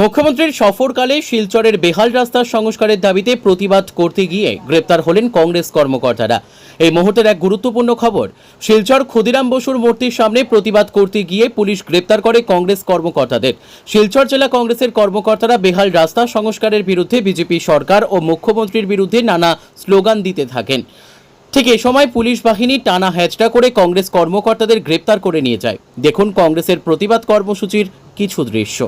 মুখ্যমন্ত্রীর সফরকালে শিলচরের বেহাল রাস্তার সংস্কারের দাবিতে প্রতিবাদ করতে গিয়ে গ্রেপ্তার হলেন কংগ্রেস কর্মকর্তারা। এই মুহূর্তের এক গুরুত্বপূর্ণ খবর, শিলচর ক্ষুদিরাম বসুর মূর্তির সামনে প্রতিবাদ করতে গিয়ে পুলিশ গ্রেপ্তার করে কংগ্রেস কর্মকর্তাদের। শিলচর জেলা কংগ্রেসের কর্মকর্তারা বেহাল রাস্তা সংস্কারের বিরুদ্ধে বিজেপি সরকার ও মুখ্যমন্ত্রীর বিরুদ্ধে নানা স্লোগান দিতে থাকেন। ঠিক এ সময় পুলিশ বাহিনী টানা হ্যাচটা করে কংগ্রেস কর্মকর্তাদের গ্রেপ্তার করে নিয়ে যায়। দেখুন কংগ্রেসের প্রতিবাদ কর্মসূচির কিছু দৃশ্য।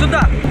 చూద్దాం.